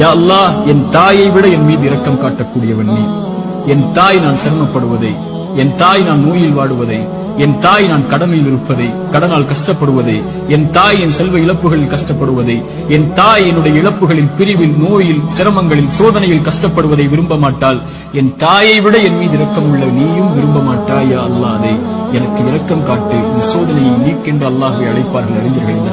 யா அல்லாஹ் என் தாயை விட என் மீது இரக்கம் காட்டக்கூடியவன் நீ. என் தாய் நான் சிரமப்படுவதை என் தாய் நான் நோயில் வாடுவதை என் தாய் நான் கடனில் இருப்பதை கடனால் கஷ்டப்படுவதை என் தாய் என் செல்வ இழப்புகளில் கஷ்டப்படுவதை என் தாய் என்னுடைய இழப்புகளில் பிரிவில் நோயில் சிரமங்களில் சோதனையில் கஷ்டப்படுவதை விரும்ப மாட்டால் என் தாயை விட என் மீது இரக்கம் உள்ள நீயும் விரும்ப மாட்டாயா அல்லாதே எனக்கு இரக்கம் காட்டு. இந்த சோதனையை நீக்கென்று அல்லாஹை அழைப்பார்கள் அறிஞர்கள் இந்த